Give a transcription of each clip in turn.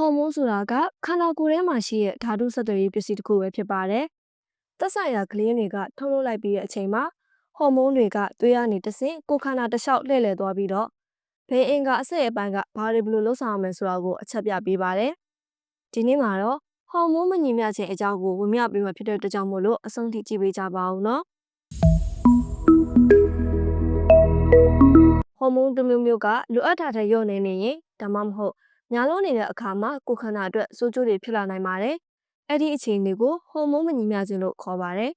ဟော်မုန်းဆိုတာကခန္ဓာကိုယ်ထဲမှာရှိတဲ့ဓာတုဆက်သွယ်ရေးပစ္စည်းတစ်ခုပဲဖြစ်ပါတယ်။သက်ဆိုင်ရာကလေးတွေကထုတ်လုပ်လိုက်ပြီးတဲ့အချိန်မှာဟော်မုန်းတွေကသွေးကနေတဆင့်ကိုယ်ခန္ဓာတစ်လျှောက်လှည့်လည်သွားပြီးတော့ဘေးအင်ကအဆင့်အပိုင်းကဘာတွေဘယ်လိုလုပ်ဆောင်ရမလဲဆိုတာကိုအချက်ပြပေးပါတယ်။ဒီနေ့မှာတော့ဟော်မုန်းမညီမျှခြင်းအကြောင်းကိုဝင်မြပေးမှာဖြစ်တဲ့အတွက်ကြောင့်မို့လို့အဆုံးထိကြည့်ပေးကြပါဦးနော်။ဟော်မုန်းတစ်မျိုးမျိုးကလိုအပ်တာထက်လျော့နေနေရင်ဒါမှမဟုတ် ညာလုံးနေတဲ့အခါမှာကိုယ်ခန္ဓာအတွက်စိုးကျိုးတွေဖြစ်လာနိုင်ပါတယ်။အဲ့ဒီအခြေအနေကိုဟော်မုန်းမညီမျှခြင်းလို့ခေါ်ပါတယ်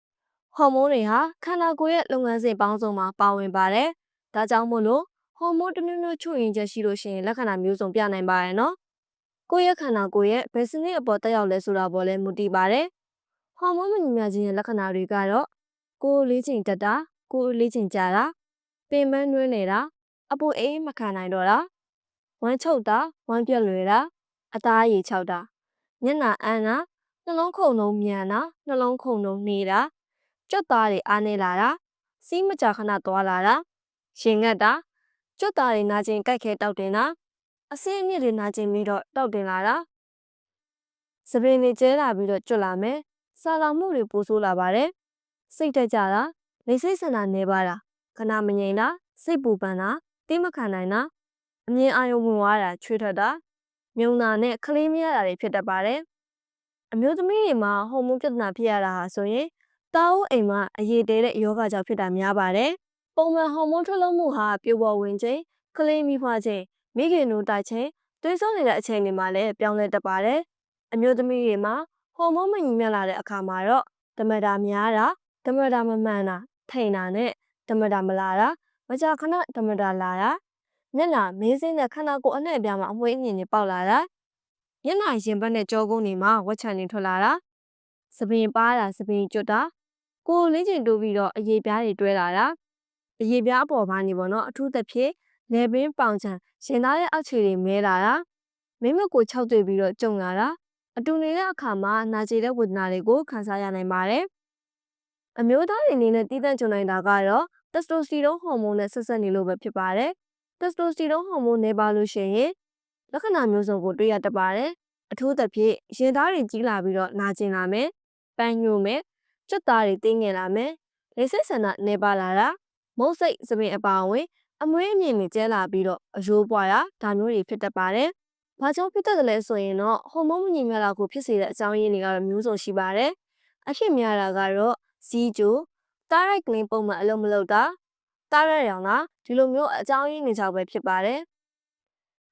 ။ဟော်မုန်းတွေဟာခန္ဓာကိုယ်ရဲ့လုပ်ငန်းစဉ်ပေါင်းစုံမှာပါဝင်ပါတယ်။ဒါကြောင့်မို့လို့ဟော်မုန်းတစ်မျိုးမျိုးချွတ်ရင်ချက်ရှိလို့ရှိရင်လက္ခဏာမျိုးစုံပြနိုင်ပါရဲ့နော်။ကိုယ့်ရဲ့ခန္ဓာကိုယ်ရဲ့ဘယ်စနစ်အပေါ်တက်ရောက်လဲဆိုတာပေါ်လဲမူတည်ပါတယ်။ဟော်မုန်းမညီမျှခြင်းရဲ့လက္ခဏာတွေကတော့ကိုယ်လေးချိန်တက်တာကိုယ်လေးချိန်ကြာတာပင်ပန်းနှွေးနေတာအပူအေးမခံနိုင်တော့တာ ဝမ်းချုပ်တာဝမ်းပြက်လွယ်တာအသားရည်ချောက်တာမျက်နှာအန်းတာနှလုံးခုန်လုံးမြန်တာနှလုံးခုန်လုံးနေတာကြွက်သားတွေအားနေလာတာစီးမကြခဏသွားလာတာရင်ငတ်တာကြွက်သားတွေနာကျင်ကြိုက်ခဲတောက်တင်တာအဆင်းအမြစ်တွေနာကျင်ပြီးတော့တောက်တင်လာတာစပင်းတွေကျဲလာပြီးတော့ကြွက်လာမယ်စာလောင်မှုတွေပိုဆိုးလာပါတယ်စိတ်တက်ကြတာလေစိတ်ဆန္ဒနေပါတာခဏမငြိမ်တာစိတ်ပူပန်တာတိမခံနိုင်တာ အမြင်အာရုံဝင်သွားတာချွေးထွက်တာမြုံနာနဲ့ခလေးမရတာတွေဖြစ်တတ်ပါတယ်အမျိုးသမီးတွေမှာဟော်မုန်းပြဿနာဖြစ်ရတာဟာဆိုရင်တာအုပ်အိမ်မှာအရေးတဲတဲ့ယောဂကြောင့်ဖြစ်တာများပါတယ်ပုံမှန်ဟော်မုန်းထုတ်လုပ်မှုဟာပြိုပေါ်ဝင်ခြင်းခလေးမိဖွားခြင်းမိခင်တို့တိုက်ခြင်းသွေးစွန်းနေတဲ့အချိန်တွေမှာလည်းပြောင်းလဲတတ်ပါတယ်အမျိုးသမီးတွေမှာဟော်မုန်းမညီမျှလာတဲ့အခါမှာတော့ဓမ္မတာများတာဓမ္မတာမမှန်တာထိန်တာနဲ့ဓမ္မတာမလာတာမကြာခဏဓမ္မတာလာတာ မျက်နှာမေးစင်းတဲ့ခန္ဓာကိုယ်အနှံ့အပြားမှာအမွှေးအမြင်တွေပေါက်လာတာမျက်နှာရင်ဘတ်နဲ့ကြောကုန်းတွေမှာဝက်ချန်တွေထွက်လာတာစပင်ပါတာစပင်ကျွတ်တာကိုယ်လေးချင်တိုးပြီးတော့အရေပြားတွေတွဲလာတာအရေပြားအပေါ်ပိုင်းနေပေါ့နော်အထူးသဖြင့်လေပင်ပေါင်ချံရင်သားရဲ့အောက်ခြေတွေမဲလာတာမင်းမကိုခြောက်တွေ့ပြီးတော့ကြုံလာတာအတူနေတဲ့အခါမှာနာကျင်တဲ့ဝေဒနာတွေကိုခံစားရနိုင်ပါတယ်အမျိုးသားတွေအနေနဲ့တည်တံ့ကြုံနိုင်တာကတော့တက်စတိုစတီရုန်းဟော်မုန်းနဲ့ဆက်ဆက်နေလို့ပဲဖြစ်ပါတယ်။ တက်စတိုစတီရုန်းဟော်မုန်းနေပါလို့ရှိရင်လက္ခဏာမျိုးစုံကိုတွေ့ရတတ်ပါတယ်။အထူးသဖြင့်ရင်သားတွေကြီးလာပြီးတော့နာကျင်လာမယ်။ပန်းညိုမယ်။ကြွက်သားတွေတင်းငင်လာမယ်။လေစိတ်ဆန္ဒနေပါလာတာမုတ်စိတ်စပင်အပါအဝင်အမွေးအမြင့်တွေကျဲလာပြီးတော့အယိုးပွားတာဒါမျိုးတွေဖြစ်တတ်ပါတယ်။ဘာကြောင့်ဖြစ်တတ်တယ်လဲဆိုရင်တော့ဟော်မုန်းမညီမျှတာကိုဖြစ်စေတဲ့အကြောင်းရင်းတွေကတော့မျိုးစုံရှိပါတယ်။အဖြစ်များတာကတော့စီးကြိုတားရိုက်ကလင်းပုံမှန်အလုံးမလုပ်တာ တားရက်ရောင်တာဒီလိုမျိုးအကြောင်းရင်းတွေကြောင့်ပဲဖြစ်ပါတယ်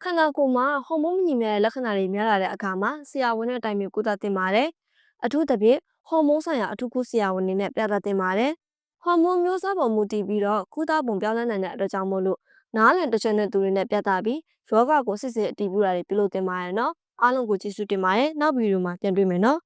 ခန္ဓာကိုယ်မှာဟော်မုန်းမညီမျှတဲ့လက္ခဏာတွေများလာတဲ့အခါမှာဆရာဝန်နဲ့တိုင်ပင်ကုသသင့်ပါတယ်အထူးသဖြင့်ဟော်မုန်းဆိုင်ရာအထူးကုဆရာဝန်တွေနဲ့ပြသသင့်ပါတယ်ဟော်မုန်းမျိုးစားပုံမူတည်ပြီးတော့ကုသပုံပြောင်းလဲနိုင်တဲ့အတွက်ကြောင့်မို့လို့နားလည်တချက်တဲ့သူတွေနဲ့ပြသပြီးယောဂကိုစစ်စစ်အတည်ပြုတာတွေပြုလုပ်သင့်ပါတယ်နော်အားလုံးကိုကျေးဇူးတင်ပါတယ်နောက်ဗီဒီယိုမှာပြန်တွေ့မယ်နော်